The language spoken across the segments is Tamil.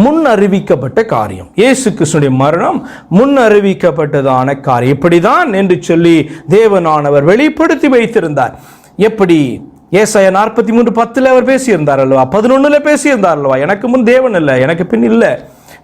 முன் அறிவிக்கப்பட்ட காரியம். இயேசு கிருஷ்ணனுடைய மரணம் முன் அறிவிக்கப்பட்டதான காரியம். இப்படிதான் என்று சொல்லி தேவனானவர் வெளிப்படுத்தி வைத்திருந்தார். எப்படி? ஏசாய நாற்பத்தி மூன்று பத்தில் அவர் பேசியிருந்தார் அல்லவா பதினொன்றில் பேசியிருந்தார் அல்லவா எனக்கு முன் தேவன் இல்லை எனக்கு பின் இல்லை.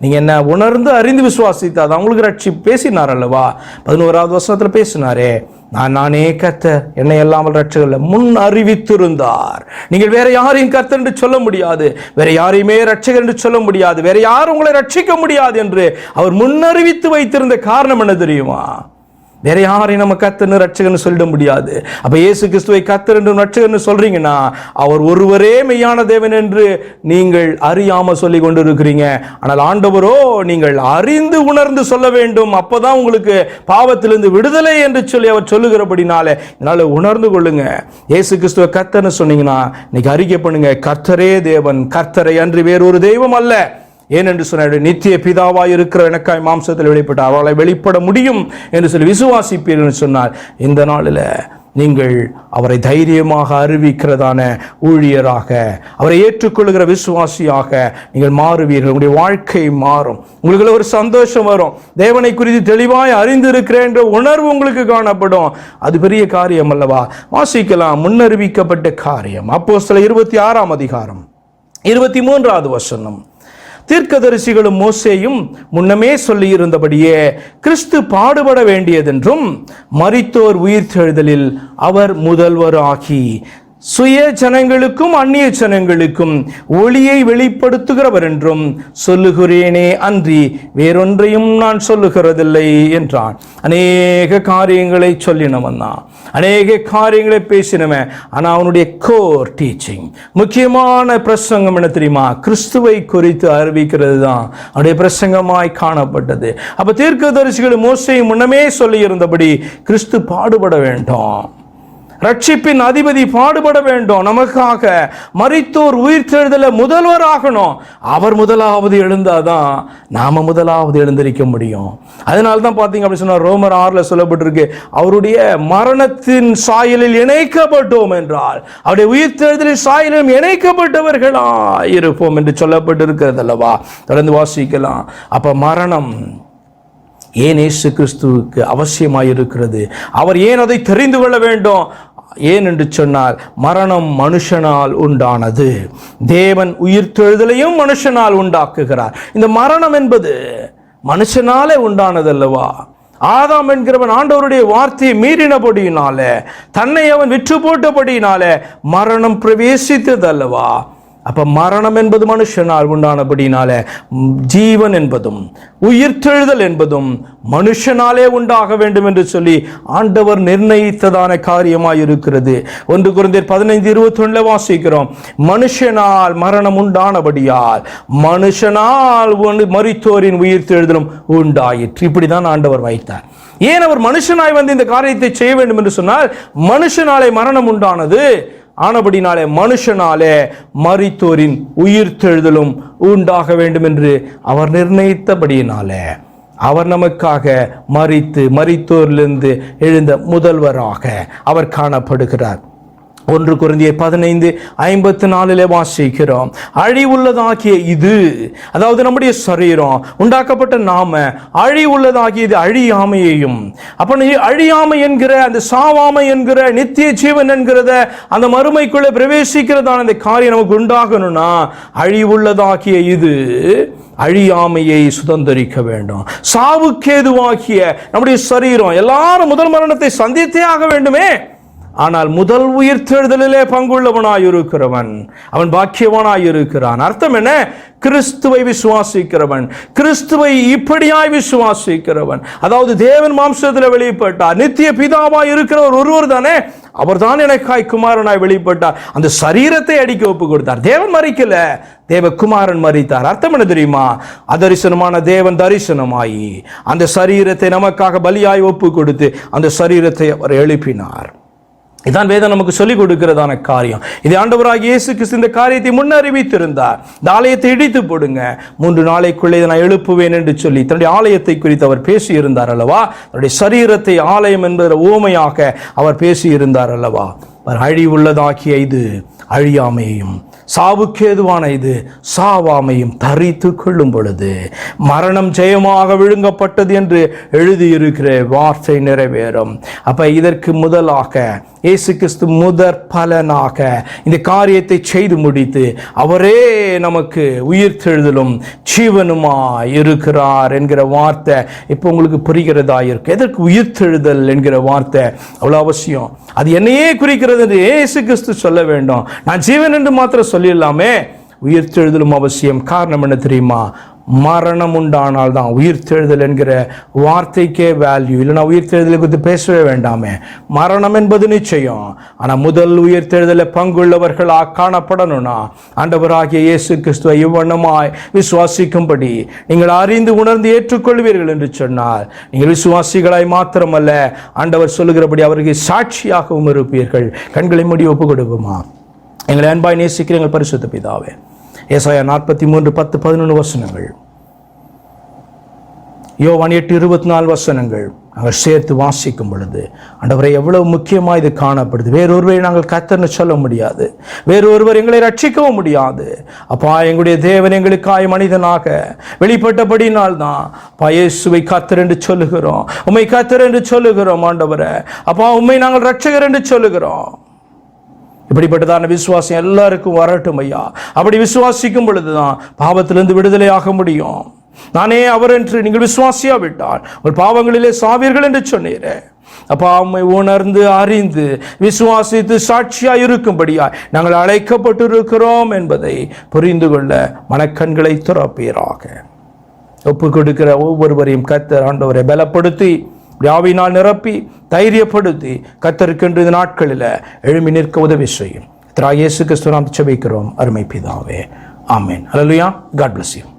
நீங்கள் என்ன உணர்ந்து அறிந்து விசுவாசித்தாது அவங்களுக்கு ரட்சி பேசினார் அல்லவா பதினோராவது வருஷத்தில் பேசினாரே. நான் நானே கர்த்தர் என்னை இல்லாமல் ரட்சகல்ல முன் அறிவித்திருந்தார். நீங்கள் வேற யாரையும் கர்த்தர் என்று சொல்ல முடியாது. வேற யாரையுமே ரட்சகர் என்று சொல்ல முடியாது. வேற யாரும் உங்களை ரட்சிக்க முடியாது என்று அவர் முன்னறிவித்து வைத்திருந்த காரணம் என்ன தெரியுமா? வேற யாரையும் நம்ம கத்தன்னு ரட்சகன்னு சொல்லிட முடியாது. அப்ப இயேசு கிறிஸ்துவை கத்தர் ரட்சகன்னு சொல்றீங்கன்னா அவர் ஒருவரே மெய்யான தேவன் என்று நீங்கள் அறியாம சொல்லி கொண்டு இருக்கிறீங்க ஆனால் ஆண்டவரோ நீங்கள் அறிந்து உணர்ந்து சொல்ல வேண்டும். அப்பதான் உங்களுக்கு பாவத்திலிருந்து விடுதலை என்று சொல்லி அவர் சொல்லுகிறபடினால இதனால் உணர்ந்து கொள்ளுங்க. இயேசு கிறிஸ்துவை கத்தன்னு சொன்னீங்கன்னா இன்னைக்கு அறிக்கை பண்ணுங்க கர்த்தரே தேவன் கர்த்தரை அன்று வேறொரு தெய்வம் அல்ல. ஏனென்று சொன்ன நித்திய பிதாவாய் இருக்கிற எனக்காய் மாம்சத்தில் வெளிப்பட்ட அவளை வெளிப்பட முடியும் என்று சொல்லி விசுவாசிப்பீர்கள் என்று இந்த நாளில் நீங்கள் அவரை தைரியமாக அறிவிக்கிறதான ஊழியராக அவரை ஏற்றுக்கொள்கிற விசுவாசியாக நீங்கள் மாறுவீர்கள். உங்களுடைய வாழ்க்கை மாறும். உங்களுக்குள்ள ஒரு சந்தோஷம் வரும். தேவனை குறித்து தெளிவாய் அறிந்திருக்கிறேன் என்ற உணர்வு உங்களுக்கு காணப்படும். அது பெரிய காரியம் அல்லவா? வாசிக்கலாம். முன்னறிவிக்கப்பட்ட காரியம். அப்போ சில இருபத்தி ஆறாம் அதிகாரம். இருபத்தி மூன்றாவது வசனம். தீர்க்கதரிசிகளும் மோசேயும் முன்னமே சொல்லியிருந்தபடியே கிறிஸ்து பாடுபட வேண்டியதென்றும் மரித்தோர் உயிர்த்தெழுதலில் அவர் முதல்வராகி சுய ஜனங்களுக்கும் அந்நிய ஜனங்களுக்கும் ஒளியை வெளிப்படுத்துகிறவர் என்றும் சொல்லுகிறேனே அன்றி வேறொன்றையும் நான் சொல்லுகிறதில்லை என்றான். அநேக காரியங்களை சொல்லினவன் தான் அநேக காரியங்களை பேசினவன். ஆனால் அவனுடைய கோர் டீச்சிங் முக்கியமான பிரசங்கம் என்ன தெரியுமா? கிறிஸ்துவை குறித்து அறிவிக்கிறது தான் அவனுடைய பிரசங்கமாய் காணப்பட்டது. அப்போ தீர்க்கதரிசிகள் மோசையும் முன்னமே சொல்லியிருந்தபடி கிறிஸ்து பாடுபட வேண்டும். ரட்சிப்பின் அதிபதி பாடுபட வேண்டும். நமக்காக மரித்தோர் முதல்வர் முதல்வராகணும் அவர் முதலாவது எழுந்தாதான் நாம முதலாவது எழுந்திருக்க முடியும். அதனால தான் பார்த்தீங்க அப்படி சொன்னா ரோமர் ஆறுல சொல்லப்பட்டிருக்கு அவருடைய மரணத்தின் சாயலில் இணைக்கப்பட்டோம் என்றால் அவருடைய உயிர்த்தெழுதலின் சாயலிலும் இணைக்கப்பட்டவர்களா இருப்போம் என்று சொல்லப்பட்டிருக்கிறது அல்லவா? தொடர்ந்து வாசிக்கலாம். அப்ப மரணம் ஏன் இயேசு கிறிஸ்துவுக்கு அவசியமாயிருக்கிறது? அவர் ஏன் அதை தெரிந்து கொள்ள வேண்டும்? ஏன் என்று சொன்னால் மரணம் மனுஷனால் உண்டானது. தேவன் உயிர்த்தெழுதலையும் மனுஷனால் உண்டாக்குகிறார். இந்த மரணம் என்பது மனுஷனாலே உண்டானது அல்லவா ஆதாம் என்கிறவன் ஆண்டவருடைய வார்த்தையை மீறினபடியினால தன்னை அவன் விற்று போட்டபடியினால மரணம் பிரவேசித்தது அல்லவா அப்போ மரணம் என்பது மனுஷனால் உண்டானபடினால ஜீவன் என்பதும் உயிர்த்தெழுதல் என்பதும் மனுஷனாலே உண்டாக வேண்டும் என்று சொல்லி ஆண்டவர் நிர்ணயித்ததான காரியமாக இருக்கிறது ஒன்று குறைந்தர் பதினைந்து இருபத்தொன்னில் வாசிக்கிறோம் மனுஷனால் மரணம் உண்டானபடியால் மனுஷனால் ஒன்று உயிர்த்தெழுதலும் உண்டாயிற்று. இப்படிதான் ஆண்டவர் வைத்தார் ஏன் அவர் மனுஷனாய் வந்து இந்த காரியத்தை செய்ய வேண்டும் என்று சொன்னால் மனுஷனாலே மரணம் உண்டானது ஆனபடினாலே மனுஷனாலே மரித்தோரின் உயிர்த்தெழுதலும் உண்டாக வேண்டும் என்று அவர் நிர்ணயித்தபடியினாலே அவர் நமக்காக மறித்து மறித்தோரிலிருந்து எழுந்த முதல்வராக அவர் காணப்படுகிறார். ஒன்று குருந்திய பதினைந்து ஐம்பத்தி நாலிலே வாசிக்கிறோம். அழிவுள்ளதாகிய இது அதாவது நம்முடைய சரீரம் உண்டாக்கப்பட்ட நாம அழிவுள்ளதாகிய இது அழியாமையையும் அப்போ அழியாமை என்கிற அந்த சாவாமை என்கிற நித்திய ஜீவன் என்கிறத அந்த மறுமைக்குள்ளே பிரவேசிக்கிறதான அந்த காரியம் நமக்கு உண்டாகணும்னா அழிவுள்ளதாகிய இது அழியாமையை சுதந்திரிக்க வேண்டும். சாவுக்கேதுவாகிய நம்முடைய சரீரம் எல்லாரும் முதல் மரணத்தை சந்தித்தே ஆக வேண்டுமே. ஆனால் முதல் உயிர்த்தெழுதலிலே பங்குள்ளவனாய் இருக்கிறவன் அவன் பாக்கியவனாய் இருக்கிறான் அர்த்தம் என்ன? கிறிஸ்துவை விசுவாசிக்கிறவன். கிறிஸ்துவை இப்படியாய் விசுவாசிக்கிறவன். அதாவது தேவன் மாம்சத்தில் வெளிப்பட்டார். நித்திய பிதாவாய் இருக்கிறவர் ஒருவர் தானே? அவர் தான் எனக்காய் குமாரனாய் வெளிப்பட்டார். அந்த சரீரத்தை அடிக்க ஒப்பு கொடுத்தார் தேவன் மறிக்கல. தேவகுமாரன் மறித்தார். அர்த்தம் என்ன தெரியுமா? அதரிசனமான தேவன் தரிசனமாயி அந்த சரீரத்தை நமக்காக பலியாய் ஒப்பு கொடுத்து அந்த சரீரத்தை அவர் எழுப்பினார். இதான் வேதம் நமக்கு சொல்லிக் கொடுக்கிறதான காரியம். இது ஆண்டவராக இயேசு கிறிஸ்து இந்த காரியத்தை முன்னறிவித்திருந்தார். இந்த ஆலயத்தை இடித்து போடுங்க. மூன்று நாளைக்குள்ளே இதை நான் எழுப்புவேன் என்று சொல்லி தன்னுடைய ஆலயத்தை குறித்து அவர் பேசியிருந்தார் அல்லவா? தன்னுடைய சரீரத்தை ஆலயம் என்பதில் ஓமையாக அவர் பேசியிருந்தார் அல்லவா? அவர் அழிவுள்ளதாக்கிய இது அழியாமையையும் சாவுக்கேதுவான இது? சாவாமையும் தரித்து கொள்ளும் பொழுது மரணம் ஜெயமாக விழுங்கப்பட்டது என்று எழுதியிருக்கிற வார்த்தை நிறைவேறும். அப்ப இதற்கு முதலாக இயேசு கிறிஸ்து முதற் பலனாக இந்த காரியத்தை செய்து முடித்து அவரே நமக்கு உயிர்த்தெழுதலும் ஜீவனுமா இருக்கிறார் என்கிற வார்த்தை இப்போ உங்களுக்கு புரிகிறதா இருக்கு? எதற்கு உயிர்த்தெழுதல் என்கிற வார்த்தை? அவ்வளோ அவசியம். அது என்னையே குறிக்கிறது என்று இயேசு கிறிஸ்து சொல்ல வேண்டும். நான் ஜீவன் என்று மாத்திரம் சொல்லிடலாமே. உயிர்த்தெழுதலும் அவசியம். காரணம் என்ன தெரியுமா? மரணம் உண்டானால் தான் உயிர்த்தெழுதல் என்கிற வார்த்தைக்கே வேல்யூ இல்லைன்னா உயிர்த்தெழுதலை குறித்து பேசவே வேண்டாமே. மரணம் என்பது நிச்சயம். ஆனால் முதல் உயிர்த்தெழுதலை பங்குள்ளவர்களாக காணப்படணும்னா ஆண்டவராகிய இயேசு கிறிஸ்துவ இவ்வண்ணமாய் விசுவாசிக்கும்படி நீங்கள் அறிந்து உணர்ந்து ஏற்றுக்கொள்வீர்கள் என்று சொன்னால் நீங்கள் விசுவாசிகளாய் மாத்திரமல்ல ஆண்டவர் சொல்லுகிறபடி அவருக்கு சாட்சியாகவும் இருப்பீர்கள். கண்களை முடி ஒப்பு கொடுக்குமா எங்களை அன்பாய் நேசிக்கிற எங்கள் பரிசுத்த பிதாவே. ஏசாயா நாற்பத்தி மூன்று பத்து பதினொன்று வசனங்கள். யோவான் எட்டு இருபத்தி நாலு வசனங்கள். நாங்கள் சேர்த்து வாசிக்கும் பொழுது ஆண்டவரை எவ்வளவு முக்கியமாக இது காணப்படுது. வேறொருவரை நாங்கள் கத்தர்னு சொல்ல முடியாது. வேறொருவர் எங்களை ரட்சிக்கவும் முடியாது. அப்பா எங்களுடைய தேவன் எங்களுக்காய் மனிதனாக வெளிப்பட்டபடினால் தான் அப்பா இயேசுவை கத்தர் என்று சொல்லுகிறோம். உண்மை கத்தர் என்று சொல்லுகிறோம் ஆண்டவரை. அப்பா உண்மை நாங்கள் ரட்சகர் என்று சொல்லுகிறோம். இப்படிப்பட்டதான விசுவாசம் எல்லாருக்கும் வரட்டும் ஐயா. அப்படி விசுவாசிக்கும் பொழுதுதான் பாவத்திலிருந்து விடுதலை ஆக முடியும். நானே அவர் என்று நீங்கள் விசுவாசியா விட்டால் ஒரு பாவங்களிலே சாவீர்கள் என்று சொன்னீரே. அப்பா அம்மை உணர்ந்து அறிந்து விசுவாசித்து சாட்சியா இருக்கும்படியா நாங்கள் அழைக்கப்பட்டிருக்கிறோம் என்பதை புரிந்து கொள்ள மனக்கண்களை துறப்பீராக. ஒப்பு கொடுக்கிற ஒவ்வொருவரையும் கத்தர் ஆண்டவரை பலப்படுத்தி யாவினால் நிரப்பி தைரியப்படுத்தி கத்தருக்கின்ற இந்த நாட்களில் எழுமி நிற்க உதவி செய்யும். திரா இயேசு கிறிஸ்து நாம் செபிக்கிறோம். அருமை பிதாவே. ஆமேன். Hello God bless you